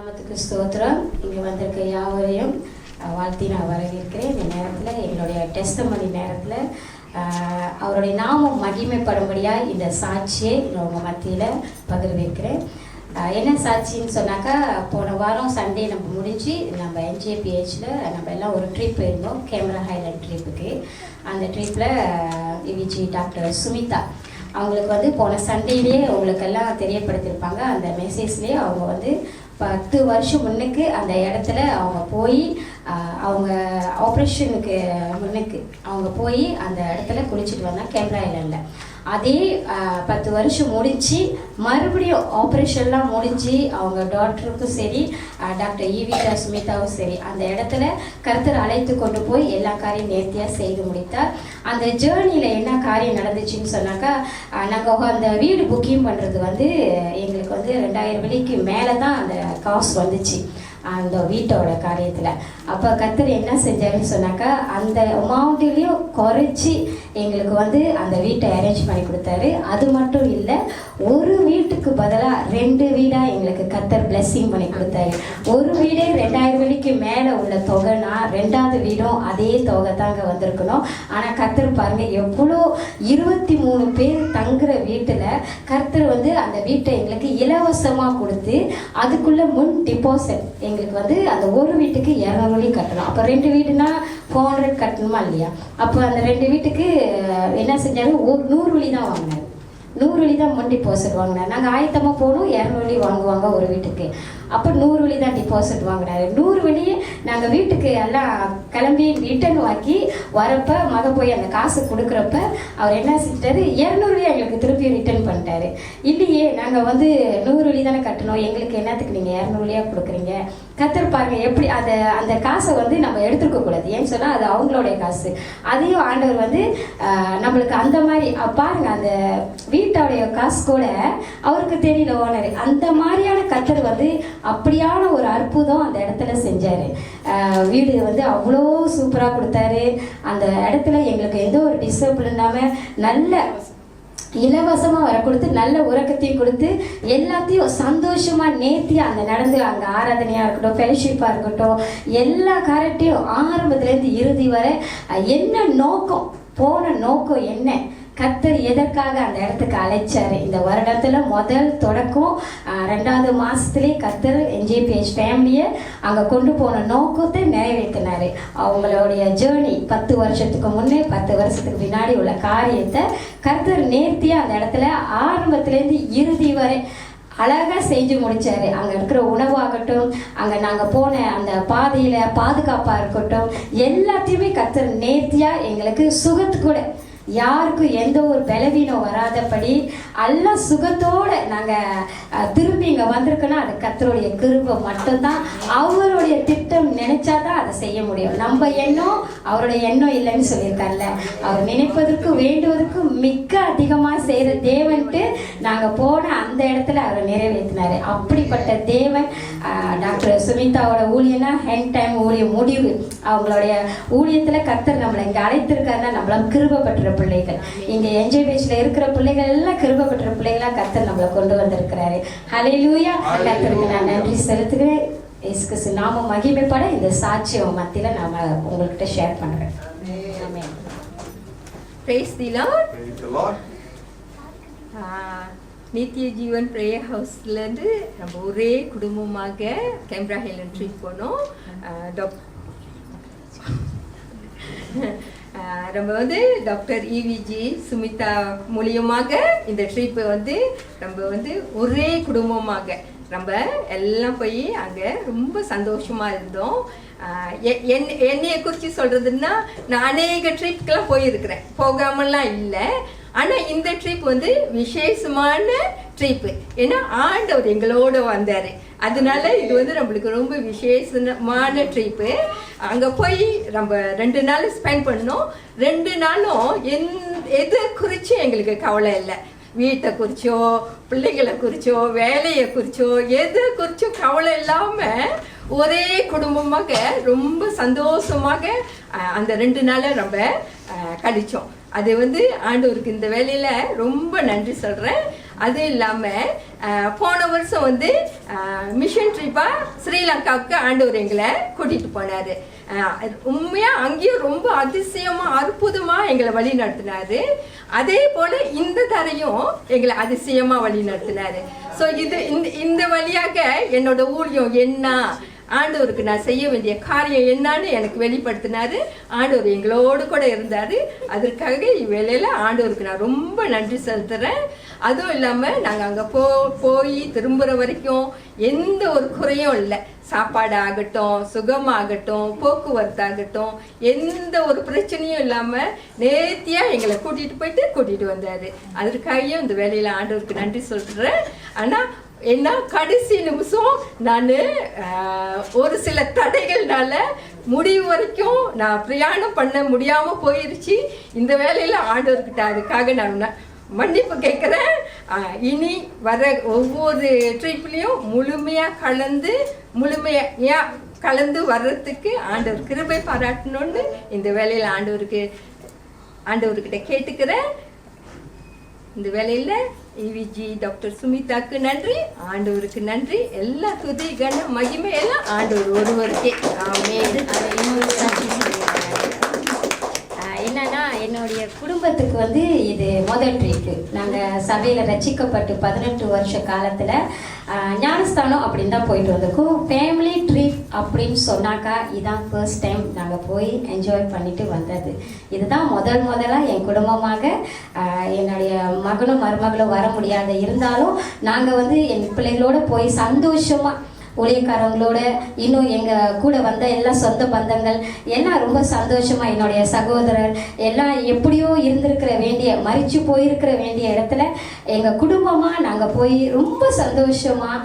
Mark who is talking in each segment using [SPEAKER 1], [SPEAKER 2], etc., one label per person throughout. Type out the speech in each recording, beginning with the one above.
[SPEAKER 1] நாமத்துக்கு ஸ்தோத்திரம். இங்கே வந்திருக்க யாவரையும் வாழ்த்தி நான் வரவேற்கிறேன். இந்த நேரத்தில் எங்களுடைய டெஸ்டமணி நேரத்தில் அவருடைய நாமம் மகிமைப்படும்படியாக இந்த சாட்சியை நான் உங்கள் மத்தியில் பகிர்விக்கிறேன் என்ன சாட்சின்னு சொன்னாக்கா போன வாரம் சண்டே நம்ம முடிஞ்சு நம்ம என்ஜேபிஹெச்சில் நம்ம எல்லாம் ஒரு ட்ரிப் போயிருந்தோம் கேமரா ஹைலைட் ட்ரிப்புக்கு அந்த ட்ரிப்பில் இவிஜி டாக்டர் சுமிதா. அவங்களுக்கு வந்து போன சண்டேலேயே உங்களுக்கெல்லாம் தெரியப்படுத்தியிருப்பாங்க. அந்த மெசேஜ்லேயே அவங்க வந்து பத்து வருஷம் முன்னுக்கு அந்த இடத்துல அவங்க போய் அவங்க ஆப்ரேஷனுக்கு முன்னுக்கு அவங்க போய் அந்த இடத்துல குளிச்சுட்டு வந்தால் கேமரா இல்லைல்ல அதே பத்து வருஷம் முடிஞ்சு மறுபடியும் ஆப்ரேஷன்லாம் முடிஞ்சு அவங்க டாக்டருக்கும் சரி டாக்டர் ஈவிகா சுமிதாவும் சரி அந்த இடத்துல கருத்தர் அழைத்து கொண்டு போய் எல்லா காரியம் நேர்த்தியாக செய்து முடித்தார். அந்த ஜேர்னியில் என்ன காரியம் நடந்துச்சுன்னு சொன்னாக்கா நாங்கள் அந்த வீடு புக்கிங் பண்ணுறது வந்து எங்களுக்கு வந்து ரெண்டாயிரம் வெள்ளிக்கு மேலே தான் அந்த காசு வந்துச்சு. அந்த வீட்டோட காரியத்தில். அப்போ கத்தர் என்ன செஞ்சாருன்னு சொன்னாக்கா அந்த அமௌண்ட்லேயும் குறைச்சி எங்களுக்கு வந்து அந்த வீட்டை அரேஞ்ச் பண்ணி கொடுத்தாரு. அது மட்டும் இல்லை ஒரு வீட்டுக்கு பதிலாக ரெண்டு வீடாக எங்களுக்கு கத்தர் பிளெஸ்ஸிங் பண்ணி கொடுத்தாரு. ஒரு வீடே ரெண்டாயிரம் வெள்ளிக்கு மேலே உள்ள தொகைனா ரெண்டாவது வீடும் அதே தொகை தாங்க வந்திருக்கணும். ஆனால் கத்தர் பாருங்க எவ்வளோ இருபத்தி மூணு பேர் தங்குற வீட்டில் கர்த்தர் வந்து அந்த வீட்டை எங்களுக்கு இலவசமாக கொடுத்து அதுக்குள்ளே முன் டிபாசிட் எங்களுக்கு வந்து அந்த ஒரு வீட்டுக்கு இரநூறு கட்டணும். அப்போ ரெண்டு வீடுனா ஃபோர் ஹண்ட்ரட் கட்டணுமா இல்லையா? அப்போ அந்த ரெண்டு வீட்டுக்கு என்ன செஞ்சாரு ஒரு நூறு வழி தான் வாங்கினாரு நூறு வழி தான் முன் டிபாசிட் வாங்கினார். நாங்கள் ஆயத்தமாக போனோம் இரநூறு வாங்குவாங்க ஒரு வீட்டுக்கு. அப்போ நூறு வழி தான் டிபாசிட் வாங்கினார். நூறு வழியே நாங்கள் வீட்டுக்கு எல்லாம் கிளம்பி ரிட்டர்ன் வாக்கி வரப்போ மக போய் அந்த காசு கொடுக்குறப்ப அவர் என்ன செஞ்சிட்டாரு? இரநூறு எங்களுக்கு திருப்பி ரிட்டர்ன் பண்ணிட்டாரு. இல்லையே நாங்கள் வந்து நூறு வழி தானே கட்டணும். எங்களுக்கு என்னத்துக்கு நீங்கள் இரநூறு வழியாக கொடுக்குறீங்க? கத்தர் எப்படி அதை அந்த காசை வந்து நம்ம எடுத்துருக்க கூடாது. ஏன்னு சொன்னால் அது அவங்களுடைய காசு. அதையும் ஆண்டவர் வந்து நம்மளுக்கு அந்த மாதிரி பாருங்க அந்த வீட்டோடைய காசு கூட அவருக்கு தெரியல ஓனர் அந்த மாதிரியான கத்தர் வந்து அப்படியான ஒரு அற்புதம் அந்த இடத்துல செஞ்சார். வீடு வந்து அவ்வளோ சூப்பராக கொடுத்தாரு. அந்த இடத்துல எங்களுக்கு எந்த ஒரு டிஸ்டர்ப் இல்லாமல் நல்ல இலவசமாக வர கொடுத்து நல்ல உறக்கத்தையும் கொடுத்து எல்லாத்தையும் சந்தோஷமாக நேர்த்தி அந்த நடந்து அங்கே ஆராதனையாக இருக்கட்டும் ஃபெலோஷிப்பாக இருக்கட்டும் எல்லா காரட்டையும் ஆரம்பத்துலேருந்து இறுதி வரை என்ன நோக்கம் போன நோக்கம் என்ன? கத்தர் எதற்காக அந்த இடத்துக்கு அழைச்சார்? இந்த வருடத்தில் முதல் தொடக்கம் ரெண்டாவது மாதத்துலேயே கத்தர் என்ஜிபிஹெச் ஃபேமிலியை அங்கே கொண்டு போன நோக்கத்தை நிறைவேற்றினார். அவங்களுடைய ஜேர்னி பத்து வருஷத்துக்கு முன்னே பத்து வருஷத்துக்கு பின்னாடி உள்ள காரியத்தை கர்த்தர் நேர்த்தியாக அந்த இடத்துல ஆரம்பத்துலேருந்து இறுதி வரை அழகாக செஞ்சு முடித்தார் அங்கே இருக்கிற உணவாகட்டும் அங்கே நாங்கள் போன அந்த பாதையில் பாதுகாப்பாக இருக்கட்டும் எல்லாத்தையுமே கர்த்தர் நேர்த்தியாக எங்களுக்கு சுகத்து கூட யாருக்கும் எந்த ஒரு பலவீனம் வராதபடி எல்லாம் சுகத்தோட நாங்கள் திரும்பி இங்கே வந்திருக்கோன்னா அது கத்தருடைய கிருபை மட்டும்தான். அவருடைய திட்டம் நினைச்சாதான் அதை செய்ய முடியும். நம்ம எண்ணம் அவருடைய எண்ணம் இல்லைன்னு சொல்லியிருக்காருல்ல. அவர் நினைப்பதற்கு வேண்டுவதற்கும் மிக்க அதிகமாக செய்கிற தேவன்ட்டு நாங்கள் போன அந்த இடத்துல அவரை நிறைவேற்றினார். அப்படிப்பட்ட தேவன் டாக்டர் சுமிதாவோட ஊழியனா ஹென் டைம் ஊழிய முடிவு. அவங்களுடைய ஊழியத்தில் கத்தர் நம்மளை இங்கே அழைத்திருக்காருன்னா நம்மளாம் கிருபப்பட்டிருப்போம் பிள்ளைகள். இங்க என்ஜாய் பேஜ்ல இருக்கிற பிள்ளைகள் எல்லாம் கிருப பெற்ற பிள்ளைகளா கர்த்தர் நம்மளை கொண்டு வந்திருக்கிறாரு. ஹalleluya கர்த்தருக்கு நான் நன்றி செலுத்துகிறேன். இயேசு கிறிஸ்து நாம மகிமைப்பட இந்த சாட்சியை உங்க மத்தியில நாம உங்கள்கிட்ட share amen
[SPEAKER 2] Praise the Lord.
[SPEAKER 3] Praise the Lord.
[SPEAKER 2] நித்திய ஜீவன் ப்ரேயர் ஹவுஸ்லேருந்து நம்ம ஒரே குடும்பமாக கேமரா ஹெலன் ட்ரீட் போனோம். ஆஹ், டாக் ஆஹ், நம்ம வந்து டாக்டர் இவிஜி சுமிதா மூலியமாக இந்த ட்ரிப்பை வந்து நம்ம வந்து ஒரே குடும்பமாக நம்ம எல்லாம் போய் அங்கே ரொம்ப சந்தோஷமாக இருந்தோம். எ- என் என்னையை குறித்து சொல்கிறதுன்னா நான் அநேக ட்ரிப்க்கெல்லாம் போயிருக்கிறேன். போகாமலாம் இல்லை. ஆனால் இந்த ட்ரிப் வந்து விசேஷமான ட்ரிப்பு ஏன்னா ஆண்டவர் எங்களோட வந்தார். அதனால இது வந்து நம்மளுக்கு ரொம்ப விசேஷமான ட்ரிப்பு அங்கே போய் நம்ம ரெண்டு நாள் ஸ்பெண்ட் பண்ணோம். ரெண்டு நாளும் எந் எது குறித்து எங்களுக்கு கவலை இல்லை. வீட்டை குறிச்சோ பிள்ளைகளை குறிச்சோ வேலையை குறிச்சோ எது குறிச்சும் கவலை இல்லாமல் ஒரே குடும்பமாக ரொம்ப சந்தோஷமாக அந்த ரெண்டு நாளை நம்ம அஹ், கழிச்சோம். அது வந்து ஆண்டவருக்கு இந்த வேலையில ரொம்ப நன்றி சொல்றேன். அது இல்லாமல் போன வருஷம் வந்து மிஷன் ட்ரிப்பாக ஸ்ரீலங்காவுக்கு ஆண்டவர் எங்களை கூட்டிகிட்டு போனார். உண்மையாக அங்கேயும் ரொம்ப அதிசயமாக அற்புதமாக எங்களை வழி நடத்தினாரு. அதே போல் இந்த தரையும் எங்களை அதிசயமாக வழி நடத்தினாரு. ஸோ இது இந்த இந்த வழியாக என்னோட ஊழியம் என்ன? ஆண்டவருக்கு நான் செய்ய வேண்டிய காரியம் என்னன்னு எனக்கு வெளிப்படுத்தினாரு. ஆண்டவர் எங்களோடு கூட இருந்தாரு. அதற்காக இவ்வேளையில ஆண்டவருக்கு நான் ரொம்ப நன்றி செலுத்துறேன். அதுவும் இல்லாமல் நாங்கள் அங்கே போ போய் திரும்புகிற வரைக்கும் எந்த ஒரு குறையும் இல்லை. சாப்பாடு ஆகட்டும் சுகமாகட்டும் போக்குவரத்து ஆகட்டும் எந்த ஒரு பிரச்சனையும் இல்லாமல் நேர்த்தியாக எங்களை கூட்டிகிட்டு போயிட்டு கூட்டிகிட்டு வந்தார். அதற்காகவும் இந்த வேலையில் ஆண்டவருக்கு நன்றி சொல்கிறேன் ஆனால் என்ன கடைசி நிமிஷம் நான் ஒரு சில தடைகள்னால முடிவு வரைக்கும் நான் பிரயாணம் பண்ண முடியாம போயிருச்சு. இந்த வேலையில ஆண்டவர்கிட்ட அதுக்காக நான் மன்னிப்பு கேட்குறேன் இனி வர ஒவ்வொரு ட்ரிப்லேயும் முழுமையாக கலந்து முழுமையாக கலந்து வர்றதுக்கு ஆண்டவர் கிருபை பாராட்டணும்னு இந்த வேலையில் ஆண்டவருக்கு ஆண்டவர்கிட்ட கேட்டுக்கிறேன். இந்த வேலையில் ஏவிஜி டாக்டர் சுமிதாக்கு நன்றி ஆண்டவருக்கு நன்றி. எல்லா துதி கன மகிமை எல்லாம் ஆண்டவர் ஒருவருக்கே.
[SPEAKER 1] ஆமே என்னுடைய குடும்பத்துக்கு வந்து இது முதல் ட்ரிப்பு நாங்கள் சபையில் ரசிக்கப்பட்டு பதினெட்டு வருஷ காலத்தில் ஞானஸ்தானம் அப்படின்னு தான் போயிட்டு வந்திருக்கோம். ஃபேமிலி ட்ரிப் அப்படின்னு சொன்னாக்கா இதான் ஃபர்ஸ்ட் டைம் நாங்கள் போய் என்ஜாய் பண்ணிட்டு வந்தது. இதுதான் முதல் முதலாக என் குடும்பமாக என்னுடைய மகனும் மருமகளும் வர முடியாத இருந்தாலும் நாங்கள் வந்து என் பிள்ளைகளோடு போய் சந்தோஷமாக ஊழியக்காரங்களோட இன்னும் எங்கள் கூட வந்த எல்லா சொந்த பந்தங்கள் எல்லாம் ரொம்ப சந்தோஷமாக என்னுடைய சகோதரர் எல்லாம் எப்படியோ இருந்திருக்கிற வேண்டிய மறித்து போயிருக்கிற வேண்டிய இடத்துல எங்கள் குடும்பமாக நாங்கள் போய் ரொம்ப சந்தோஷமாக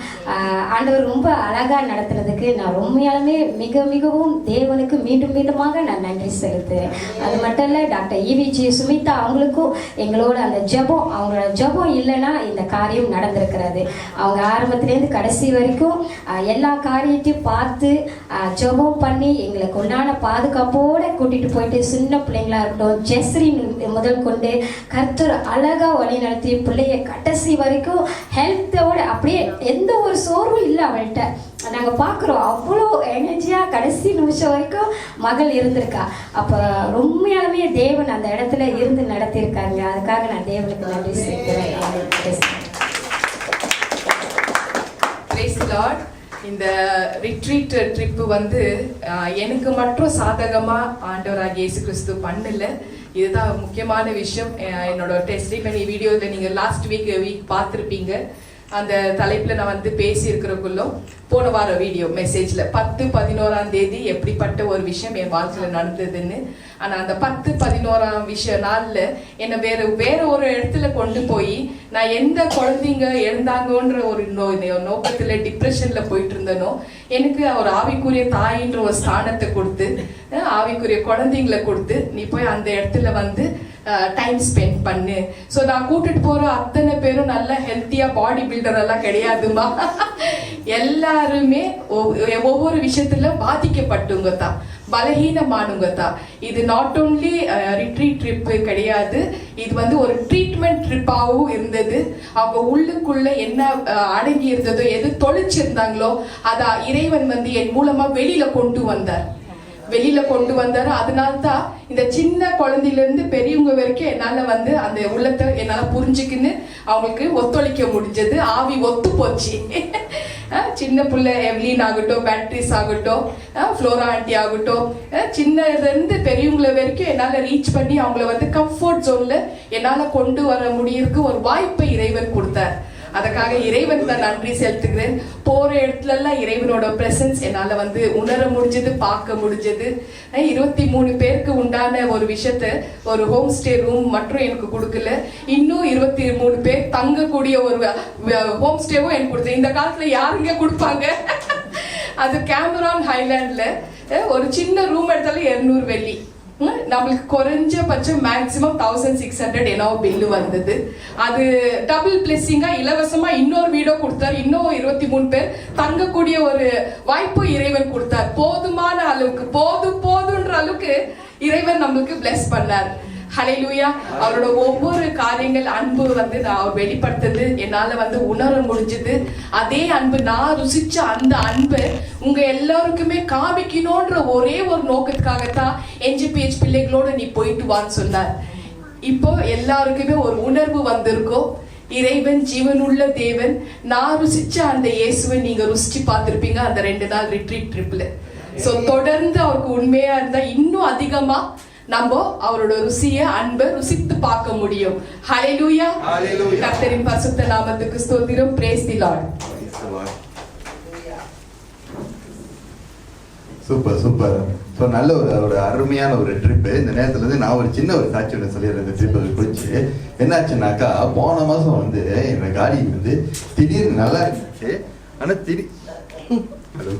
[SPEAKER 1] ஆண்டவர் ரொம்ப அழகாக நடத்துனதுக்கு நான் உண்மையாலுமே மிக மிகவும் தேவனுக்கு மீண்டும் மீண்டுமாக நான் நன்றி செலுத்துறேன். அது மட்டும் இல்லை டாக்டர் இவிஜி சுமிதா அவங்களுக்கும் எங்களோட அந்த ஜெபம் அவங்களோட ஜெபம் இல்லைன்னா இந்த காரியம் நடந்திருக்கிறது. அவங்க ஆரம்பத்துலேருந்து கடைசி வரைக்கும் எல்லா காரியத்தையும் பார்த்து ஆஹ், ஜெபம் பண்ணி எங்களுக்கு உண்டான பாதுகாப்போடு கூட்டிகிட்டு போயிட்டு சின்ன பிள்ளைங்களா இருக்கட்டும் ஜெஸ்ரி முதல் கொண்டு கர்த்தர் அழகாக வழி நடத்தி பிள்ளைய கடைசி வரைக்கும் ஹெல்த்தோட அப்படியே எந்த ஒரு சோர்வும் இல்லை அவள்கிட்ட. நாங்கள் பார்க்குறோம் அவ்வளோ எனர்ஜியாக கடைசி நிமிஷம் வரைக்கும் மகள் இருந்திருக்கா. அப்போ உண்மையாலுமே தேவன் அந்த இடத்துல இருந்து நடத்தியிருக்காங்க அதுக்காக நான் தேவனுக்கு நன்றி செலுத்துறேன்.
[SPEAKER 3] பிரைஸ் லார்ட் இந்த ரிட்ரீட் ட்ரிப்பு வந்து எனக்கு மட்டும் சாதகமா ஆண்டவராக இயேசு கிறிஸ்து பண்ணல. இதுதான் முக்கியமான விஷயம். என்னோட டெஸ்டிமனி வீடியோவில் நீங்க லாஸ்ட் வீக் வீக் பார்த்துருப்பீங்க. அந்த தலைப்பில் நான் வந்து பேசியிருக்கிறக்குள்ளும் போன வார வீடியோ மெசேஜில் பத்து பதினோராம் தேதி எப்படிப்பட்ட ஒரு விஷயம் என் வாழ்க்கையில் நடந்ததுன்னு. ஆனால் அந்த பத்து பதினோராம் விஷய நாளில் என்னை வேறு வேற ஒரு இடத்துல கொண்டு போய் நான் எந்த குழந்தைங்க எழுந்தாங்கன்ற ஒரு நோ இந்த டிப்ரெஷனில் போயிட்டு இருந்தனோ எனக்கு ஒரு ஆவிக்குரிய தாயின்ற ஒரு ஸ்தானத்தை கொடுத்து ஆவிக்குரிய குழந்தைங்களை கொடுத்து நீ போய் அந்த இடத்துல வந்து Uh, டைம் ஸ்பெண்ட் பண்ணு. ஸோ நான் கூட்டிட்டு போற அத்தனை பேரும் நல்ல ஹெல்த்தியா பாடி பில்டர் எல்லாம் கிடையாதுமா எல்லாருமே ஒவ்வொரு விஷயத்துல பாதிக்கப்பட்டவங்க தான். பலகீனமானவங்க தான். இது நாட் ஓன்லி ரிட்ரீட் ட்ரிப் கிடையாது. இது வந்து ஒரு ட்ரீட்மெண்ட் ட்ரிப்பாகவும் இருந்தது. அவங்க உள்ளுக்குள்ள என்ன uh, அடங்கி இருந்ததோ எது தொழிச்சிருந்தாங்களோ அதை இறைவன் வந்து என் மூலமா வெளியில கொண்டு வந்தார். வெளியில கொண்டு வந்தாரு. அதனால தான் இந்த சின்ன குழந்தையில இருந்து பெரியவங்க வரைக்கும் என்னால வந்து அந்த உள்ளத்தை என்னால புரிஞ்சுக்கின்னு அவங்களுக்கு ஒத்துழைக்க முடிஞ்சது. ஆவி ஒத்து போச்சு. சின்ன பிள்ளை எவ்லின் ஆகட்டும் பேட்ரிஸ் ஆகட்டும் ஃப்ளோரா ஆண்டி ஆகட்டும் அஹ் சின்னதுல இருந்து பெரியவங்கள வரைக்கும் என்னால ரீச் பண்ணி அவங்கள வந்து கம்ஃபர்ட் ஜோன்ல என்னால கொண்டு வர முடியறதுக்கு ஒரு வாய்ப்பை இறைவன் கொடுத்தார். அதுக்காக இறைவன் தான் நன்றி செலுத்துகிறேன். போற இடத்துல எல்லாம் இறைவனோட பிரசன்ஸ் என்னால வந்து உணர முடிஞ்சது பார்க்க முடிஞ்சது. இருபத்தி மூணு பேருக்கு உண்டான ஒரு விஷயத்த ஒரு ஹோம் ஸ்டே ரூம் மட்டும் எனக்கு கொடுக்கல. இன்னும் இருபத்தி மூணு பேர் தங்கக்கூடிய ஒரு ஹோம் ஸ்டேவும் எனக்கு கொடுத்தேன் இந்த காலத்துல யாருங்க கொடுப்பாங்க? அது கேமரான் ஹைலாண்ட்ல ஒரு சின்ன ரூம் எடுத்தாலும் இருநூறு வெள்ளி. நம்மளுக்கு குறைஞ்சபட்சம் மேக்ஸிமம் தௌசண்ட் சிக்ஸ் ஹண்ட்ரட் என்னவோ பில்லு வந்தது. அது டபுள் பிளெஸ்ஸிங்கா இலவசமா இன்னொரு வீடோ கொடுத்தார். இன்னும் இருபத்தி மூணு பேர் தங்கக்கூடிய ஒரு வாய்ப்பு இறைவன் கொடுத்தார். போதுமான அளவுக்கு போதும் போதுன்ற அளவுக்கு இறைவன் நம்மளுக்கு பிளஸ் பண்ணார். ஹலைலூயா அவரோட ஒவ்வொரு காரியங்கள் அன்பு வந்து நான் அவர் வெளிப்படுத்துது. என்னால வந்து உணர முடிஞ்சது. அதே அன்பு நான் ருசிச்ச அந்த அன்பு உங்க எல்லாருக்குமே காமிக்கணும்ன்ற ஒரே ஒரு நோக்கத்துக்காகத்தான் என்ஜிபிஹெச் பிள்ளைகளோட நீ போயிட்டு வான்னு சொன்னார். இப்போ எல்லாருக்குமே ஒரு உணர்வு வந்திருக்கும் இறைவன் ஜீவனுள்ள தேவன் நான் ருசிச்ச அந்த இயேசுவை நீங்க ருசிச்சு பார்த்துருப்பீங்க அந்த ரெண்டு நாள் ரிட்ரீட் ட்ரிப்ல சோ தொடர்ந்து அவருக்கு உண்மையா இருந்தா இன்னும் அதிகமா நம்ம அவரோட ருசிய அன்பை ருசித்து பார்க்க முடியும். ஹalleluya
[SPEAKER 4] Hallelujah.
[SPEAKER 3] கர்த்தரின் பரிசுத்த நாமத்துக்கு ஸ்தோத்திரம். Praise the Lord
[SPEAKER 4] super super so நல்ல ஒரு ஒரு அருமையான ஒரு ட்ரிப்பு இந்த நேரத்துல இருந்து நான் ஒரு சின்ன ஒரு சாட்சி ஒன்று சொல்லிடுறேன். இந்த ட்ரிப்பை குறித்து என்னாச்சுன்னாக்கா போன மாதம் வந்து என்னோட காடி வந்து திடீர்னு நல்லா இருந்துச்சு. ஆனால் திடீர் ஹலோ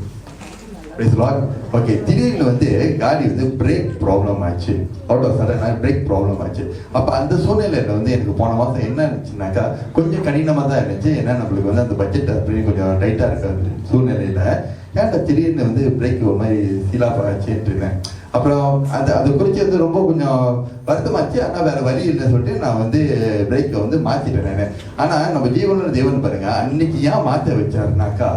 [SPEAKER 4] ஓகே திடீர்னு வந்து காடி வந்து பிரேக் ப்ராப்ளம் ஆச்சு. Out of sudden brake problem ஆச்சு. அப்போ அந்த சூழ்நிலையில் வந்து எனக்கு போன மாதம் என்ன இருந்துச்சுனாக்கா கொஞ்சம் கடினமாக தான் இருந்துச்சு. ஏன்னா நம்மளுக்கு வந்து அந்த பட்ஜெட் அப்படின்னு கொஞ்சம் டைட்டாக இருக்காது சூழ்நிலையில் ஏன்டா திடீர்னு வந்து பிரேக் ஒரு மாதிரி சீலாப் ஆச்சுட்டு அப்புறம் அது அது குறித்து வந்து ரொம்ப கொஞ்சம் வருத்தமாச்சு. ஆனால் வேற வழி இல்லைன்னு சொல்லிட்டு நான் வந்து பிரேக்கை வந்து மாற்றிட்டேன் நான். ஆனால் நம்ம ஜீவனோட தேவன் பாருங்க அன்னைக்கு ஏன் மாற்ற வச்சாருனாக்கா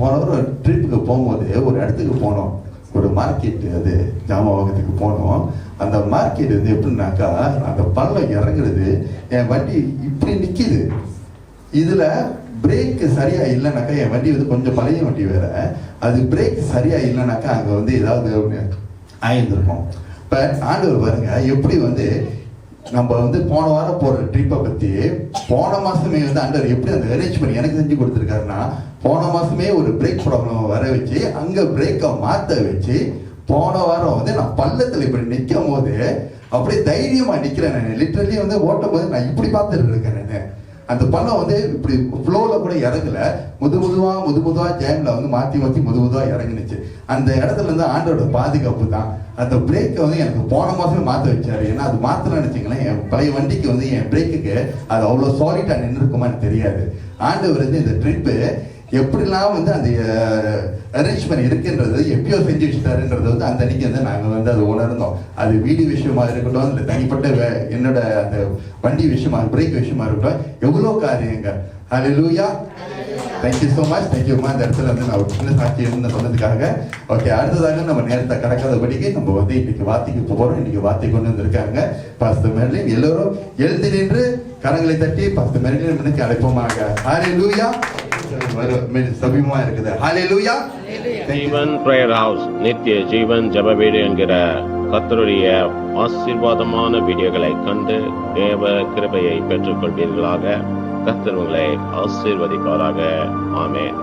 [SPEAKER 4] போன ஒரு ட்ரிப்புக்கு போகும்போது ஒரு இடத்துக்கு போனோம். ஒரு மார்க்கெட் அது ஜாமவாகத்துக்கு போனோம். அந்த மார்க்கெட் வந்து எப்படின்னாக்கா அந்த பள்ளம் இறங்குறது என் வண்டி இப்படி நிற்கிது இதில் பிரேக்கு சரியா இல்லைனாக்கா என் வண்டி வந்து கொஞ்சம் பழைய வண்டி வேற. அது பிரேக் சரியா இல்லைனாக்கா அங்கே வந்து ஏதாவது ஒண்ணு ஆயிருந்திருக்கும். ஆண்டவர் பாருங்க எப்படி வந்து நம்ம வந்து போன வாரம் போற ட்ரிப்பை பத்தி போன மாசமே வந்து ஆண்டவர் எப்படி அந்த அரேஞ்ச் பண்ணி எனக்கு செஞ்சு கொடுத்துருக்காருன்னா போன மாசமே ஒரு பிரேக் ப்ராப்ளம் வர வச்சு அங்க பிரேக்கை மாத்த வச்சு போன வாரம் வந்து நான் பள்ளத்துல இப்படி நிற்கும் போது அப்படியே தைரியமா நிக்கிறேன் நான். லிட்டரலி வந்து ஓட்டும் போது நான் இப்படி பார்த்துட்டு இருக்கேன் நான். அந்த பள்ளம் வந்து இப்படி ஃப்ளோவில் கூட இறங்கல. முது முதுவா முது முதுவா ஜேம்ல வந்து மாத்தி மாத்தி முது முதுவா இறங்குனுச்சு. அந்த இடத்துல இருந்து ஆண்டோட பாதுகாப்பு தான். அந்த பிரேக்கை வந்து எனக்கு போன மாசமே மாத்த வச்சாரு. ஏன்னா அது மாத்தலன்னு வச்சுங்களேன் என் பழைய வண்டிக்கு வந்து என் பிரேக்குக்கு அது அவ்வளோ சாலிட்டா நின்று இருக்குமான்னு தெரியாது. ஆண்டவர் வந்து இந்த ட்ரிப்பு எப்படிலாம் வந்து அந்த அரேஞ்ச்மெண்ட் இருக்குன்றது எப்பயோ செஞ்சு வச்சுட்டாருன்றது வந்து அந்த அன்னைக்கு வந்து நாங்கள் வந்து அதை உணர்ந்தோம். அது வீடு விஷயமா இருக்கட்டும் இல்லை தனிப்பட்ட வே- என்னோட அந்த வண்டி விஷயமா பிரேக் விஷயமா இருக்கட்டும் எவ்வளோ காரியங்கள் ஹலோ லூயா தேங்க்யூ ஸோ மச் தேங்க்யூமா இந்த இடத்துல வந்து நான் ஒரு சின்ன சாட்சி இருந்து சொன்னதுக்காக. ஓகே அடுத்ததாக நம்ம நேரத்தை கடக்காதபடிக்கு நம்ம வந்து இன்னைக்கு வார்த்தைக்கு போகிறோம் இன்னைக்கு வார்த்தை கொண்டு வந்திருக்காங்க. பஸ்து மேரிலின் எல்லோரும் எழுந்து நின்று கரங்களை தட்டி பத்து மேரிலின் மனுக்கு அழைப்போமாக. ஹாலே லூயா சபிமா இருக்குது
[SPEAKER 5] ஜீவன் பிரேயர் ஹவுஸ் நித்திய ஜீவன் ஜெப வீடு என்கிற கர்த்தருடைய ஆசீர்வாதமான வீடியோகளை கண்டு தேவ கிருபையை பெற்றுக் கொள்வீர்களாக கர்த்தர் உங்களை ஆசீர்வதிப்பாராக. ஆமென்.